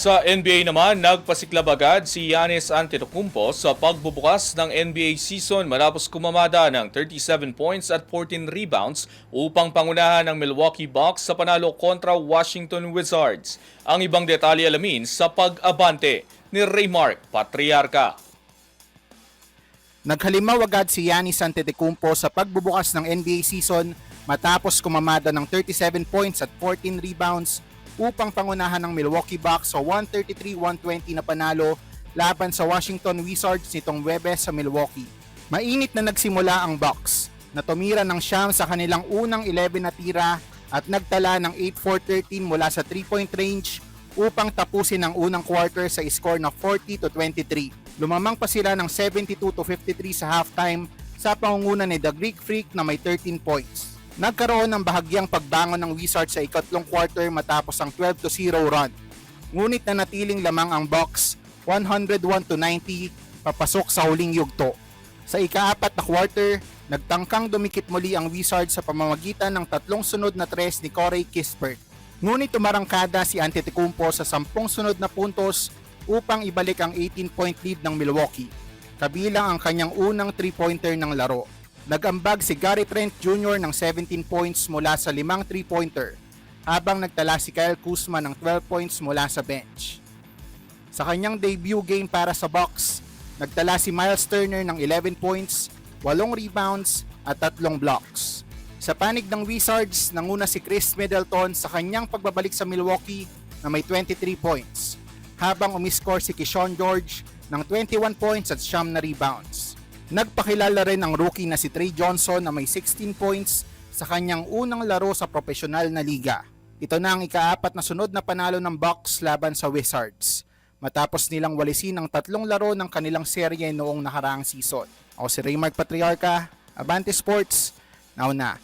Sa NBA naman, nagpasiklab agad si Giannis Antetokounmpo sa pagbubukas ng NBA season matapos kumamada ng 37 points at 14 rebounds upang pangunahan ng Milwaukee Bucks sa panalo kontra Washington Wizards. Ang ibang detalye alamin sa pag-abante ni Raymark Patriarca. Naghalimaw agad si Giannis Antetokounmpo sa pagbubukas ng NBA season matapos kumamada ng 37 points at 14 rebounds upang pangunahan ng Milwaukee Bucks sa 133-120 na panalo laban sa Washington Wizards nitong Webes sa Milwaukee. Mainit na nagsimula ang Bucks na tumira ng siyam sa kanilang unang 11 na tira at nagtala ng 8-4-13 mula sa 3-point range upang tapusin ang unang quarter sa score na 40 to 23. Lumamang pa sila ng 72 to 53 sa halftime sa pangunguna ni The Greek Freak na may 13 points. Nagkaroon ng bahagyang pagbangon ng Wizards sa ikatlong quarter matapos ang 12 to 0 run. Ngunit na natiling lamang ang Bucks 101 to 90 papasok sa huling yugto. Sa ikaapat na quarter, nagtangkang dumikit muli ang Wizards sa pamamagitan ng tatlong sunod na tres ni Corey Kispert. Ngunit tumarangkada si Antetokounmpo sa sampung sunod na puntos upang ibalik ang 18-point lead ng Milwaukee, kabilang ang kanyang unang 3-pointer ng laro. Nagambag si Gary Trent Jr. ng 17 points mula sa limang 3-pointer, habang nagtala si Kyle Kuzma ng 12 points mula sa bench. Sa kanyang debut game para sa Bucks, nagtala si Miles Turner ng 11 points, 8 rebounds at 3 blocks. Sa panig ng Wizards, nanguna si Chris Middleton sa kanyang pagbabalik sa Milwaukee na may 23 points, habang umiscore si Keyshawn George ng 21 points at siyam na rebounds. Nagpakilala rin ang rookie na si Trey Johnson na may 16 points sa kanyang unang laro sa profesional na liga. Ito na ang ikaapat na sunod na panalo ng Bucks laban sa Wizards matapos nilang walisin ang tatlong laro ng kanilang serye noong nakaraang season. Ako si Raymark Patriarca, Abante Sports, now na.